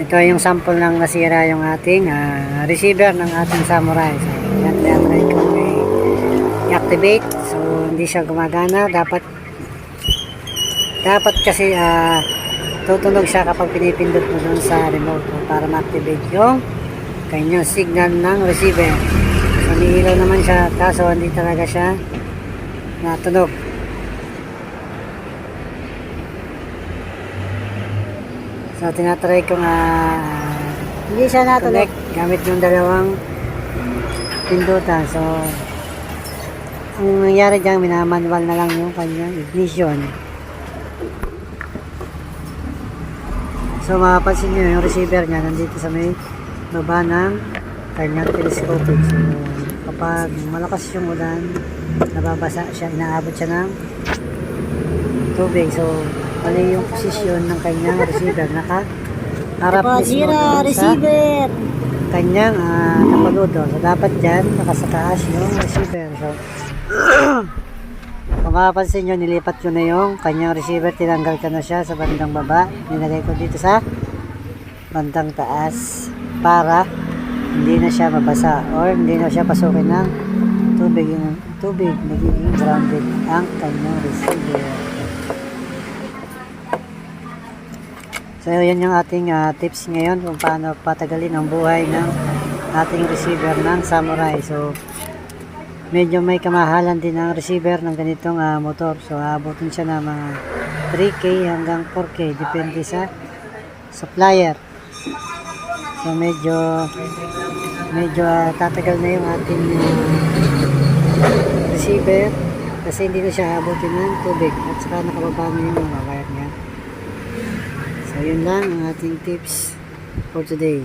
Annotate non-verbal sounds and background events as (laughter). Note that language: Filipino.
Ito yung sample ng nasira yung ating ah, receiver ng ating Samurai. So, yan, tinatry ko i-activate. So, hindi siya gumagana. Dapat dapat kasi ah, tutunog siya kapag pinipindot mo dun sa remote mo para ma-activate yung kanyang signal ng receiver. So, niilaw naman siya kaso hindi talaga siya natunog. So, tinatry ko nga hindi siya natunog gamit yung dalawang pindutan. So, ang nangyari dyan, minamanual na lang yung kanyang ignition. So, mapapansin nyo yung receiver niya nandito sa may baba ng kanyang telescopic. So, kapag malakas yung ulan, nababasa siya, inaabot siya ng tubig. So, mali yung posisyon ng kanyang receiver. Naka harap mismo sa receiver. kanyang uh, napaludo. So, dapat dyan, nakasataas yung receiver. So, (clears throat) kung mapapansin nyo, nilipat ko na yung kanyang receiver. Tinanggal ko na siya sa bandang baba. Nilagay ko dito sa bandang taas para hindi na siya mabasa or hindi na siya pasukin ng tubig. Yung tubig, nagiging grounded ang kanyang receiver. So, yan yung ating ah, tips ngayon kung paano patagalin ang buhay ng ating receiver ng Samurai. So, medyo may kamahalan din ang receiver ng ganitong ah, motor. So, aabotin siya ng mga 3K hanggang 4K. Depende sa supplier. So, medyo medyo ah, tatagal na yung ating receiver kasi hindi na siya aabotin ng tubig at saka nakababa na yung mga wire niya. So, yun lang ang ating tips for today.